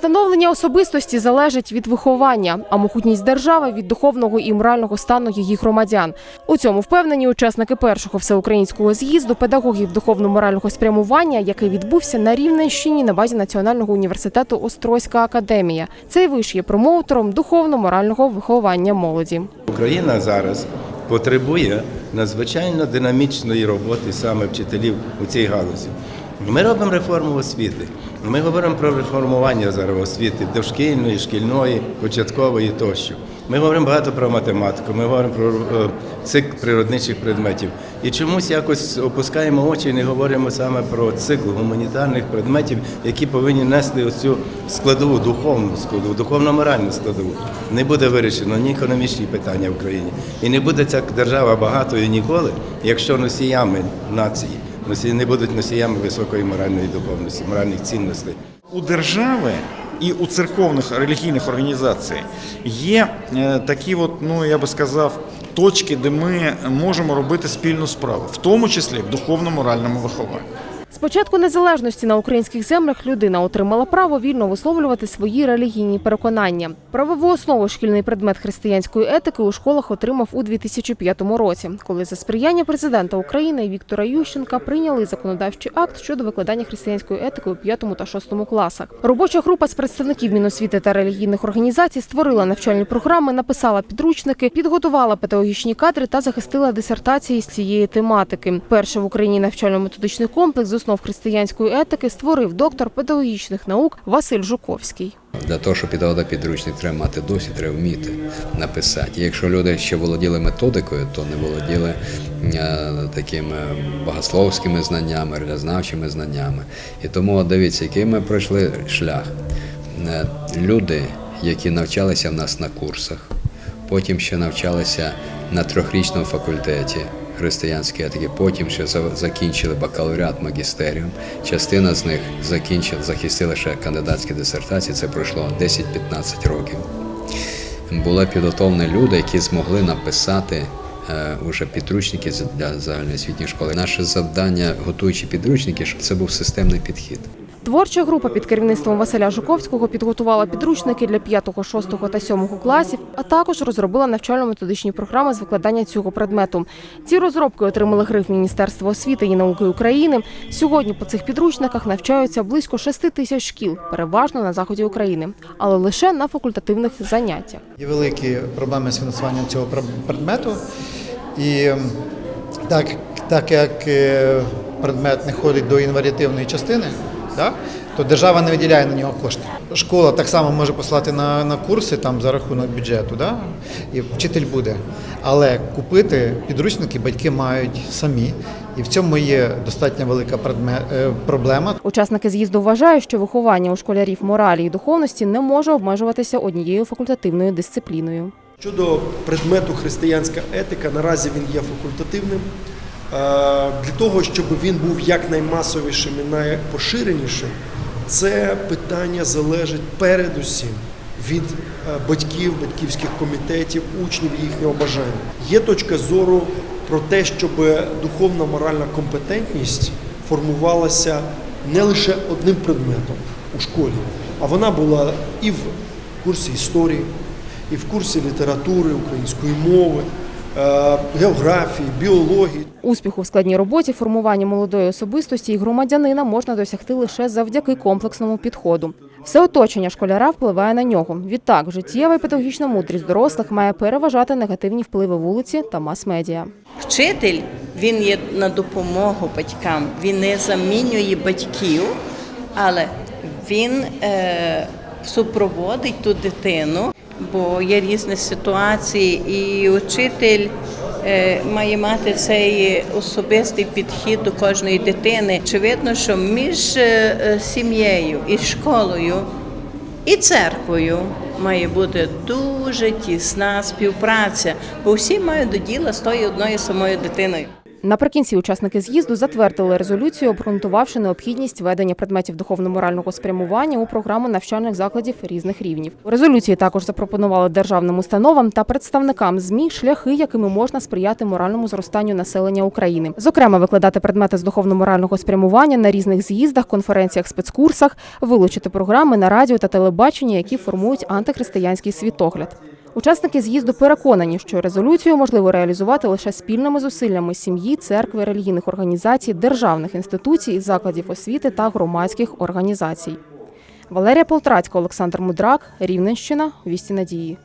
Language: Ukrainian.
Становлення особистості залежить від виховання, а могутність держави від духовного і морального стану її громадян. У цьому впевнені учасники першого всеукраїнського з'їзду педагогів духовно-морального спрямування, який відбувся на Рівненщині на базі Національного університету Острозька академія. Цей виш є промоутером духовно-морального виховання молоді. Україна зараз потребує надзвичайно динамічної роботи саме вчителів у цій галузі. Ми робимо реформу освіти. Ми говоримо про реформування зараз освіти дошкільної, шкільної, початкової тощо. Ми говоримо багато про математику, ми говоримо про е, цикл природничих предметів. І чомусь якось опускаємо очі і не говоримо саме про цикл гуманітарних предметів, які повинні нести оцю складову, духовну складову, духовно-моральну складову. Не буде вирішено ні економічні питання в країні. І не буде ця держава багатою ніколи, якщо носіями нації носії не будуть носіями високої моральної духовності, моральних цінностей. У держави і у церковних релігійних організацій є е, такі, от, ну я би сказав, точки, де ми можемо робити спільну справу, в тому числі в духовно-моральному вихованні. З початку незалежності на українських землях людина отримала право вільно висловлювати свої релігійні переконання. Правову основу шкільний предмет християнської етики у школах отримав у 2005 році, коли за сприяння президента України Віктора Ющенка прийняли законодавчий акт щодо викладання християнської етики у 5 та 6 класах. Робоча група з представників Міносвіти та релігійних організацій створила навчальні програми, написала підручники, підготувала педагогічні кадри та захистила дисертації з цієї тематики. Перший в Україні навчально-методичний комплекс основ християнської етики створив доктор педагогічних наук Василь Жуковський. Для того, щоб підготувати підручник, треба мати досвід, треба вміти написати. І Якщо люди ще володіли методикою, то не володіли е, такими богословськими знаннями, релізнавчими знаннями. І тому дивіться, який ми пройшли шлях. Е, Люди, які навчалися в нас на курсах, потім ще навчалися на трьохрічному факультеті християнської етики, потім ще закінчили бакалавріат магістеріум. Частина з них закінчила, захистила ще кандидатські дисертації, це пройшло 10-15 років. Були підготовлені люди, які змогли написати е, уже підручники для загальноосвітньої школи. Наше завдання, готуючи підручники, щоб це був системний підхід. Творча група під керівництвом Василя Жуковського підготувала підручники для 5, 6 та 7 класів, а також розробила навчально-методичні програми з викладання цього предмету. Ці розробки отримали гриф Міністерства освіти і науки України. Сьогодні по цих підручниках навчаються близько 6 тисяч шкіл, переважно на заході України, але лише на факультативних заняттях. Є великі проблеми з фінансуванням цього пр- предмету. І так, так як е, предмет не ходить до інваріативної частини, да, то держава не виділяє на нього кошти. Школа так само може послати на, на курси там, за рахунок бюджету, да, і вчитель буде. Але купити підручники батьки мають самі. І в цьому є достатньо велика е, проблема. Учасники з'їзду вважають, що виховання у школярів моралі і духовності не може обмежуватися однією факультативною дисципліною. Щодо предмету християнська етика, наразі він є факультативним. Е, Для того, щоб він був якнаймасовішим і найпоширенішим, це питання залежить передусім від е, батьків, батьківських комітетів, учнів їхнього бажання. Є точка зору про те, щоб духовна моральна компетентність формувалася не лише одним предметом у школі, а вона була і в курсі історії, і в курсі літератури, української мови, географії, біології. Успіху в складній роботі формування молодої особистості і громадянина можна досягти лише завдяки комплексному підходу. Все оточення школяра впливає на нього. Відтак, життєва і педагогічна мудрість дорослих має переважати негативні впливи вулиці та мас-медіа. Вчитель він є на допомогу батькам, він не замінює батьків, але він е, супроводить ту дитину, бо є різні ситуації, і учитель е, має мати цей особистий підхід до кожної дитини. Очевидно, що між е, сім'єю і школою і церквою має бути дуже тісна співпраця, бо всі мають до діла з тою одною самою дитиною. Наприкінці учасники з'їзду затвердили резолюцію, обґрунтувавши необхідність ведення предметів духовно-морального спрямування у програму навчальних закладів різних рівнів. У резолюції також запропонували державним установам та представникам ЗМІ шляхи, якими можна сприяти моральному зростанню населення України. Зокрема, викладати предмети з духовно-морального спрямування на різних з'їздах, конференціях, спецкурсах, вилучити програми на радіо та телебаченні, які формують антихристиянський світогляд. Учасники з'їзду переконані, що резолюцію можливо реалізувати лише спільними зусиллями сім'ї, церкви, релігійних організацій, державних інституцій, закладів освіти та громадських організацій. Валерія Полтрацька, Олександр Мудрак, Рівненщина, Вісті Надії.